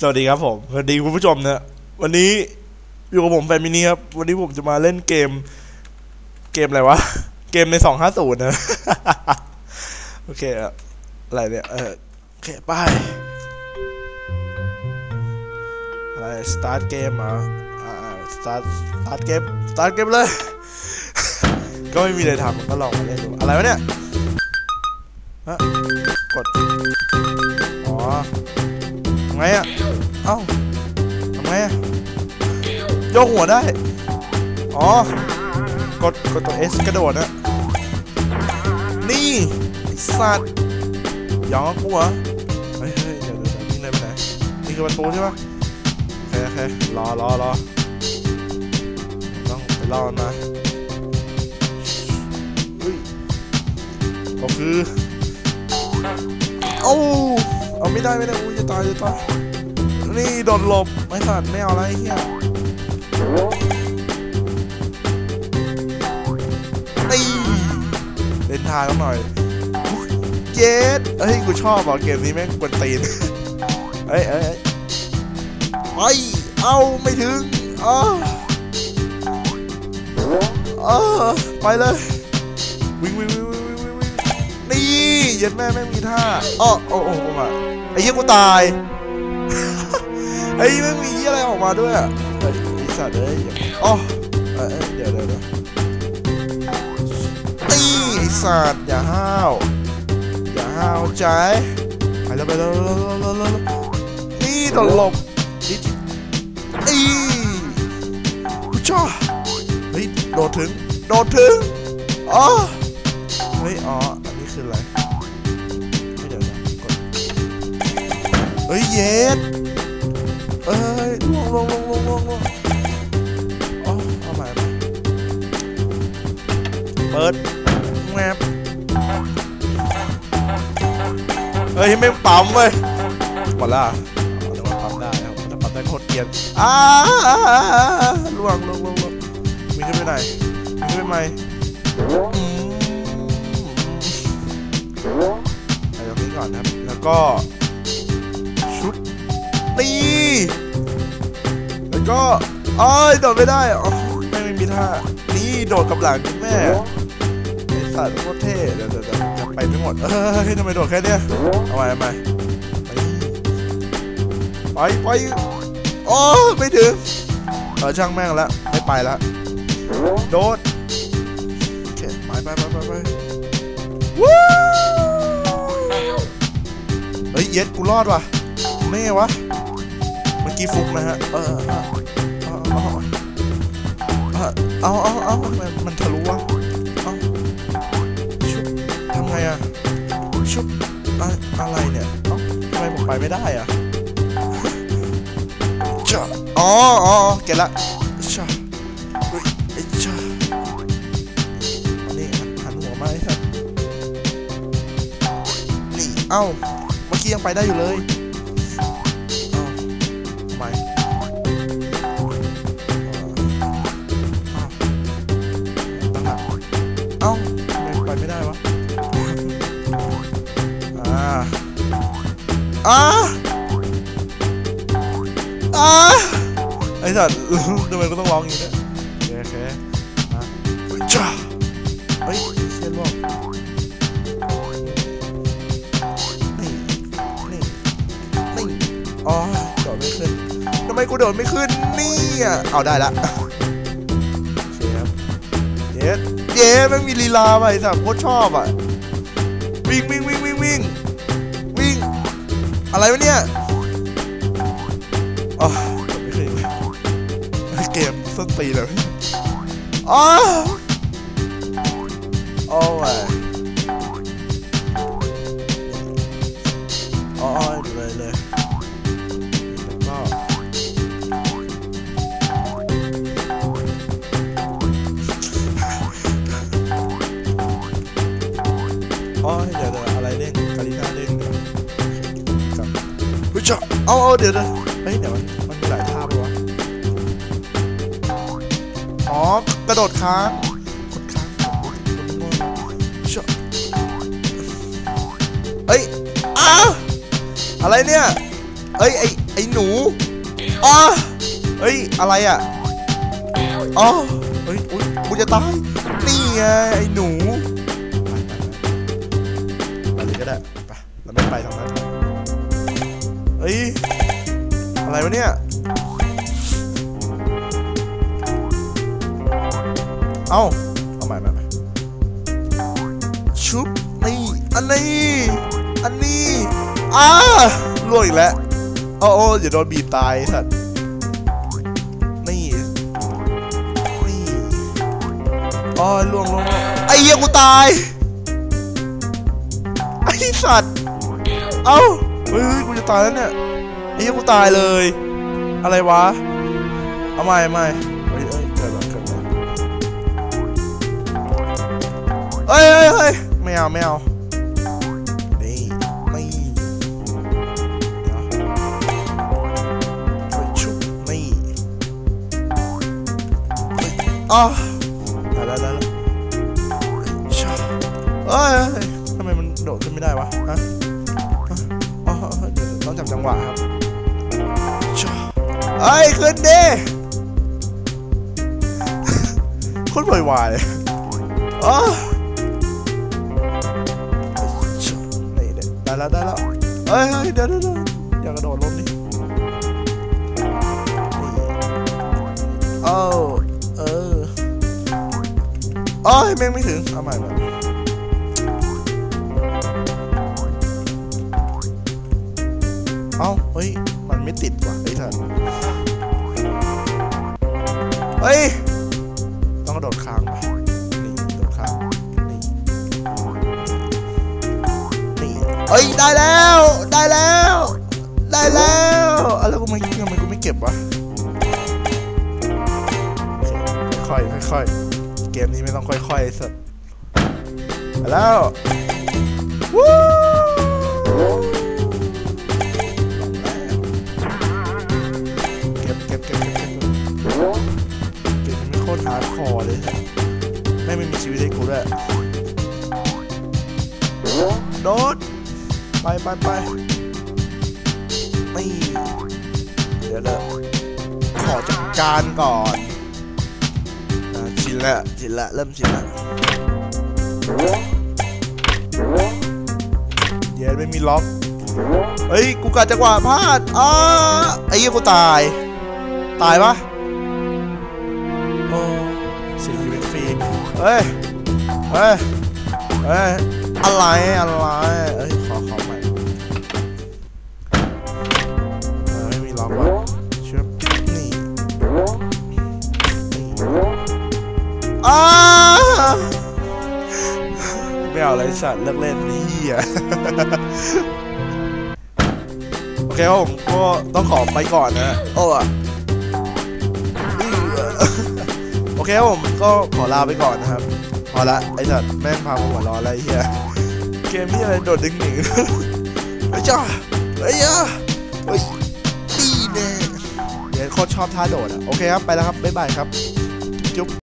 สวัสดีครับผม สวัสดีคุณผู้ชมนะ วันนี้อยู่กับผมแฟนมินิครับ วันนี้ผมจะมาเล่นเกม เกมอะไรวะ เกมในสองห้าศูนย์นะ โอเคอะอะไรเนี่ย เออโอเคไปอะไร start เกมอะอ่า start start เกม start เกมเลย ก็ไม่มีอะไรทำก็ลองมาเล่นดู อะไรวะเนี่ยฮะกด อ๋อไงอะ เอ้าทำไงอะโยกหัวได้ อ๋อ กด กดตัว S กระโดดนะนี่ไอสัตว์ยองกูเหรอเฮ้ยเฮ้ยเดี๋ยวเดี๋ยวนี่เลยไปไหนนี่คือประตูใช่ปะโอเคโอเครอรอรอต้องไปรอนมาเฮ้ยก็คือ เอาเอาไม่ได้ไม่ได้อุ้ยจะตายจะตาย นี่โดนหลบไม่สัตว์ไม่เอาอะไรเฮียนี่เล่นทางกันหน่อยเจ็ดเฮ้ยกูชอบอะเกมนี้แม่งกวนตีนเอ้ยเอ้ยเอ้ยเอาไม่ถึงอ้าอ้าไปเลย วิ่งวิ่งวิ่งวิ่งวิ่งวิ่งนี่เย็นแม่แม่งมีท่าอ้อโอ้โอ้โอ้มาไอ้เหี้ยกูตาย ไอ้ยแม่งมีเหี้ยอะไรออกมาด้วยอะไอ้สัตว์เอ้ยอ๋อเอ้ยเอ้ยเดี๋ยวเดี๋ยวเดี๋ยวตีไอ้สัตว์อย่าห้าวอย่าห้าวใจไปแล้วไปแล้วแล้วแล้วนี่โดนหลบนี่นี่กูชอบเฮ้ยโดดถึงโดดถึงอ๋อเฮ้ยอ๋ออันนี้คืออะไรไม่เดี๋ยวนะกดเฮ้ยเย็ด เอ้ยลวงลวงลวงลวงลวงลวงอ๋อเอาใหม่เอาม่เปิดแมปเฮ้ยไม่ปั๊มเว้ยหมดละอ๋อนึกว่าปั๊มได้ครับถ้าปั๊มได้โคตรเกรียนอ้าล่วงล่วงล่วงล่วงมีขึ้นไปไหนมีขึ้นไปไหมอืมไปตรงนี้ก่อนนะครับ แล้วก็ ก็อ้ยโดดไม่ได้อ๋อไม่ไม่มีท่า นี่โดดกับหลังแม่ไอ้สัตว์โคตรเท่เดี๋ยวเดี๋ยวเดี๋ยวยังไปไม่หมดเอ้ยทำไมโดดแค่เนี้ยเอาใหม่เอาใหม่ไปไปโอ้ไม่ถึงเออช่างแม่งแล้วไม่ไปแล้วโดดโอเคไปไปไปไปไปวู้เฮ้ยเย็ดกูรอดว่ะไม่ไงวะเมื่อกี้ฟุกนะฮะเออ เอาเอาเอาเอาเอามันมันทะลุวะเอาชุบทำไงอะชุบอะอะไรเนี่ยเอ้าทำไมผมไปไม่ได้อะจ้าอ๋ออ๋อเก็ตละจ้าเฮ้ยไอ้จ้านี่หันหันหัวมาไอ้สัสนี่เอ้าเมื่อกี้ยังไปได้อยู่เลย อ่าอ่าไอ้สัสทำไมก็ต้องร้องอย่างนี้ด้วยโอเคโอเคอะจ้าเฮ้ยเชี่ยล่วงนี่นี่นี่อ๋อโดดไม่ขึ้นทำไมกูโดดไม่ขึ้นนี่อะเอาได้ละเคครับเย้เย้แม่งมีลีลาไปสับโคตรชอบอะมิงวิ่งวิ่งวิ่งวิ่งวิ่ง อะไรวะเนี่ยอ๋อโดดไม่ขึ้นอีกแล้วเกมส้นตีเลยอ๋อโอ้ย เดี๋ยวเดี๋ยวเฮ้ยเดี๋ยวมันมันมีหลายท่าปะวะอ๋อกระโดดค้างกดค้างชอเอ้ยอ้าอะไรเนี่ยเอ้ยไอไอหนูอ๋อเฮ้ยอะไรอะอ๋อเฮ้ยอุ๊ยกูจะตายนี่ไงไอหนูไปไปไปไปก็ได้ไปเราไม่ไปทางนั้นเฮ้ย อะไรวะเนี่ยเอ้าเอาใหม่ใหม่ใหม่ชุบนี่อันนี้อันนี้อ้าล่วงอีกแล้วโอ้โอ้อย่าโดนบีบตายสัตว์นี่นี่อ๋อล่วงล่วงไอ้เหี้ยกูตายไอ้สัตว์เอ้าเฮ้ยกูจะตายแล้วเนี่ย ไอ้เหี้ยกูตายเลย อะไรวะ เอาใหม่ใหม่เฮ้ยเฮ้ยเกิดอะไรเกิดอะไรเฮ้ยเฮ้ยเฮ้ยไม่เอาไม่เอานี่ไม่เฮ้ยชุบนี่เฮ้ยอ๋อได้แล้วได้แล้วชาเอ้ยทำไมมันโดดขึ้นไม่ได้วะฮะอ๋อต้องจับจังหวะครับ เอ้ยขึ้นดิโคตรวายเลยอ๋อได้แล้วได้แล้วเอ้ยเดี๋ยวเดี๋ยวอย่ากระโดดลงดินี่เอ้เออโอ้ยแม่งไม่ถึงเอาใหม่ใหม่ เอ้าเฮ้ย มันไม่ติดว่ะไอ้ท่านเฮ้ย ต้องกระโดดค้างไปนี่กระโดดค้างนี่นี่เอ้ย ได้แล้ว ได้แล้ว ได้แล้วอะไรกูไม่ทำไมกูไม่เก็บวะค่อยๆค่อยเกมนี้ไม่ต้องค่อยๆสัตว์ไปแล้ววู้ ด้วยโดดไปไปไปไม่เดี๋ยวเดี๋ยวขอจัดการก่อนชินละชินละเริ่มชินละเย็นไม่มีล็อกเฮ้ย กูกัดจังหวะพลาดอ้าไอ้เหี้ยกูตาย ตายปะโอ้เสียชีวิตฟรีเฮ้ย เฮ้ยเฮ้ยอะไรอะไรเอ้ยขอขอใหม่เออไม่มีล็อกว่ะชึบนี่นี่อ้าไม่เอาอะไรสัตว์เลิกเล่นนี่เหี้ยโอเคผมก็ต้องขอไปก่อนนะโอ้โอเคผมก็ขอลาไปก่อนนะครับ อละไอ้สัตว์แม่งพามาหัวร้อนอะไรเฮียเกมที่อะไรโดดดึงหนีไอ้จ้าไอ้ยาเฮ้ยดีแน่เดี๋ยวโคตรชอบท่าโดดอะโอเคครับไปแล้วครับบ๊ายบายครับจุ๊บ